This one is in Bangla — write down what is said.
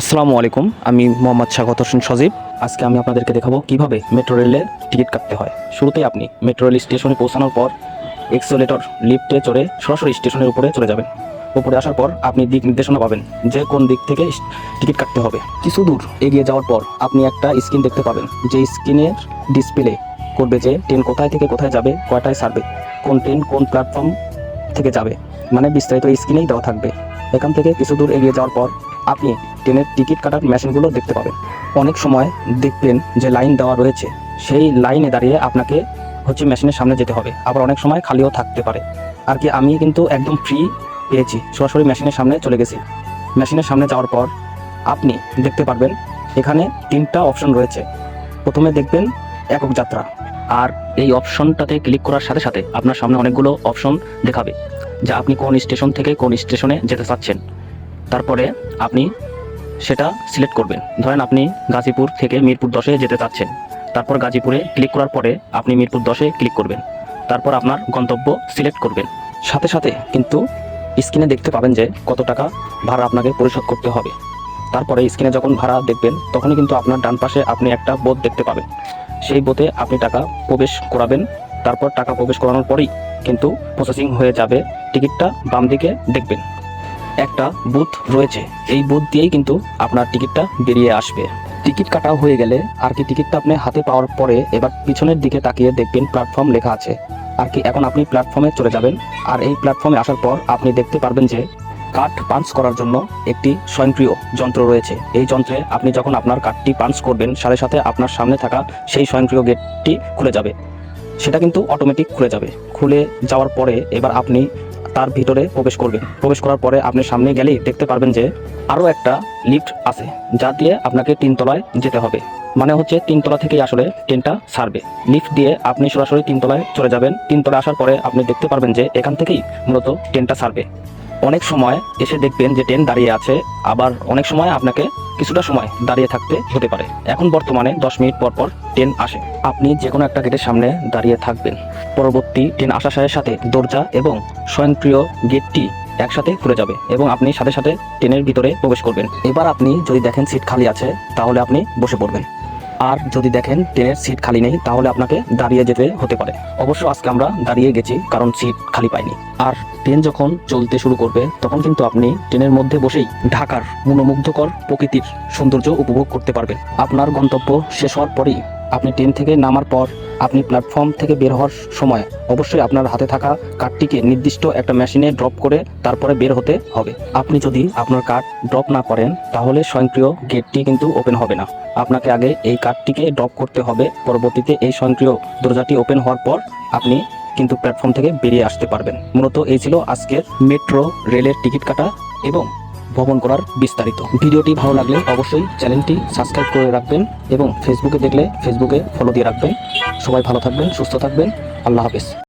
আসসালামু আলাইকুম, আমি মোহাম্মদ স্বাগত হোসেন সজীব। আজকে আমি আপনাদেরকে দেখাবো কীভাবে মেট্রো রেলের টিকিট কাটতে হয়। শুরুতেই আপনি মেট্রো রেল স্টেশনে পৌঁছানোর পর এক্সেলেটর লিফটে চড়ে সরাসরি স্টেশনের উপরে চলে যাবেন। উপরে আসার পর আপনি দিক নির্দেশনা পাবেন যে কোন দিক থেকে টিকিট কাটতে হবে। কিছু দূর এগিয়ে যাওয়ার পর আপনি একটা স্ক্রিন দেখতে পাবেন। যে স্ক্রিনের ডিসপ্লে করবে যে ট্রেন কোথায় থেকে কোথায় যাবে, কয়টায় ছাড়বে, কোন ট্রেন কোন প্ল্যাটফর্ম থেকে যাবে। মানে বিস্তারিত স্ক্রিনেই দেওয়া থাকবে। এখান থেকে কিছু দূর এগিয়ে যাওয়ার পর আপনি ট্রেনের টিকিট কাটার মেশিনগুলো দেখতে পাবেন। অনেক সময় দেখবেন যে লাইন দেওয়া রয়েছে, সেই লাইনে দাঁড়িয়ে আপনাকে হচ্ছে মেশিনের সামনে যেতে হবে। আবার অনেক সময় খালিও থাকতে পারে। আর কি, আমি কিন্তু একদম ফ্রি পেয়েছি। সরাসরি মেশিনের সামনে চলে গেছি। মেশিনের সামনে যাওয়ার পর আপনি দেখতে পারবেন, এখানে তিনটা অপশন রয়েছে। প্রথমে দেখবেন একক যাত্রা। আর এই অপশনটাতে ক্লিক করার সাথে সাথে আপনার সামনে অনেকগুলো অপশন দেখাবে, যা আপনি কোন স্টেশন থেকে কোন স্টেশনে যেতে চাচ্ছেন। তারপরে আপনি সেটা সিলেক্ট করবেন। ধরেন আপনি গাজীপুর থেকে মিরপুর দশে যেতে চাচ্ছেন। তারপর গাজীপুরে ক্লিক করার পরে আপনি মিরপুর দশে ক্লিক করবেন। তারপর আপনার গন্তব্য সিলেক্ট করবেন। সাথে সাথে কিন্তু স্ক্রিনে দেখতে পাবেন যে কত টাকা ভাড়া আপনাকে পরিশোধ করতে হবে। তারপরে স্ক্রিনে যখন ভাড়া দেখবেন, তখনই কিন্তু আপনার ডান পাশে আপনি একটা বোধ দেখতে পাবেন। সেই বোতে আপনি টাকা প্রবেশ করাবেন। তারপর টাকা প্রবেশ করানোর পরেই কিন্তু প্রসেসিং হয়ে যাবে। টিকিটটা বাম দিকে দেখবেন। একটা বুথ রয়েছে। এই বুথ দিয়েই কিন্তু আপনার টিকিটটা বেরিয়ে আসবে। টিকিট কাটা হয়ে গেলে আর কি টিকিটটা আপনি হাতে পাওয়ার পরে এবার পিছনের দিকে তাকিয়ে দেখবেন প্ল্যাটফর্ম লেখা আছে। আর কি এখন আপনি প্ল্যাটফর্মে চলে যাবেন। আর এই প্ল্যাটফর্মে আসার পর আপনি দেখতে পারবেন যে কার্ড পাঞ্চ করার জন্য একটি স্বয়ংক্রিয় যন্ত্র রয়েছে। এই যন্ত্রে আপনি যখন আপনার কার্ডটি পাঞ্চ করবেন, সাথে সাথে আপনার সামনে থাকা সেই স্বয়ংক্রিয় গেটটি খুলে যাবে। সেটা কিন্তু অটোমেটিক খুলে যাবে। খুলে যাওয়ার পরে এবার আপনি তার ভিতরে প্রবেশ করবেন প্রবেশ করার পরে আপনি সামনে গেলেই দেখতে পারবেন যে আরও একটা লিফট আছে, যা দিয়ে আপনাকে তিনতলায় যেতে হবে। মানে হচ্ছে তিনতলা থেকেই আসলে ট্রেনটা ছাড়বে। লিফট দিয়ে আপনি সরাসরি তিনতলায় চলে যাবেন। তিনতলায় আসার পরে আপনি দেখতে পারবেন যে এখান থেকেই মূলত ট্রেনটা ছাড়বে। অনেক সময় এসে দেখবেন যে ট্রেন দাঁড়িয়ে আছে, আবার অনেক সময় আপনাকে কিছুটা সময় দাঁড়িয়ে থাকতে হতে পারে। এখন বর্তমানে দশ মিনিট পর পর ট্রেন আসে। আপনি যে কোনো একটা গেটের সামনে দাঁড়িয়ে থাকবেন। পরবর্তী ট্রেন আসার সাথে দরজা এবং স্বয়ংক্রিয় গেটটি একসাথে খুলে যাবে এবং আপনি সাথে সাথে ট্রেনের ভিতরে প্রবেশ করবেন। এবার আপনি যদি দেখেন সিট খালি আছে, তাহলে আপনি বসে পড়বেন। আর যদি দেখেন ট্রেনের সিট খালি নেই, তাহলে আপনাকে দাঁড়িয়ে যেতে হতে পারে। অবশ্য আজকে আমরা দাঁড়িয়ে গেছি, কারণ সিট খালি পাইনি। আর ট্রেন যখন চলতে শুরু করবে, তখন কিন্তু আপনি ট্রেনের মধ্যে বসেই ঢাকার মনোমুগ্ধকর প্রকৃতির সৌন্দর্য উপভোগ করতে পারবেন। আপনার গন্তব্য শেষ হওয়ার পরেই আপনি ট্রেন থেকে নামার পর আপনি প্ল্যাটফর্ম থেকে বের হওয়ার সময় অবশ্যই আপনার হাতে থাকা কার্ডটিকে নির্দিষ্ট একটা মেশিনে ড্রপ করে তারপরে বের হতে হবে। আপনি যদি আপনার কার্ড ড্রপ না করেন, তাহলে স্বয়ংক্রিয় গেটটি কিন্তু ওপেন হবে না। আপনাকে আগে এই কার্ডটিকে ড্রপ করতে হবে। পরবর্তীতে এই স্বয়ংক্রিয় দরজাটি ওপেন হওয়ার পর আপনি কিন্তু প্ল্যাটফর্ম থেকে বেরিয়ে আসতে পারবেন। মূলত এই ছিল আজকের মেট্রো রেলের টিকিট কাটা এবং ভ্রমণ করার বিস্তারিত। ভিডিওটি ভালো লাগলে অবশ্যই চ্যানেলটি সাবস্ক্রাইব করে রাখবেন এবং ফেসবুকে দেখলে ফেসবুকে ফলো দিয়ে রাখবেন। সবাই ভালো থাকবেন, সুস্থ থাকবেন। আল্লাহ হাফেজ।